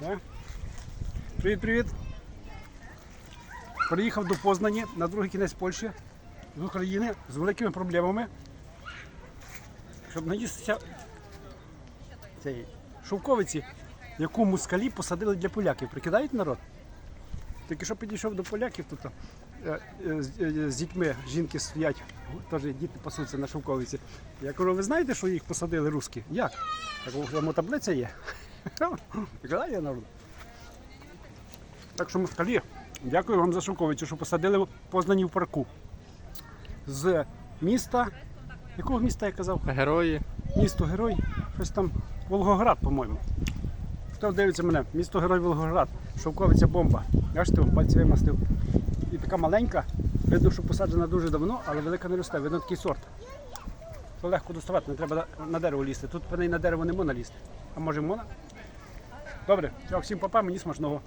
Да? Привіт, привіт. Приїхав до Познані на другий кінець Польщі з України з великими проблемами, щоб наїстися цієї шовковиці, яку москалі посадили для поляків. Прикидають народ? Тільки що підійшов до поляків тут е, е, з, е, дітьми, жінки стоять, теж діти пасуться на шовковиці. Я кажу, ви знаєте, що їх посадили русські? Як? Я кажу, таблиця є. Прикидає народ. Так що москалі, дякую вам за шовковицю, що посадили в Познані в парку. З міста. Якого міста я казав? Герої. Місто Герой, щось там Волгоград, по-моєму. Хто дивиться мене? Місто Герой Волгоград, шовковиця бомба. Бачите, пальці вимастив. І така маленька. Видно, що посаджена дуже давно, але велика не росте. Видно такий сорт. Легко доставати, не треба на- дерево лізти. Тут неї на дерево не можна лізти. А може можна? Добре, всім папа, мені смачного.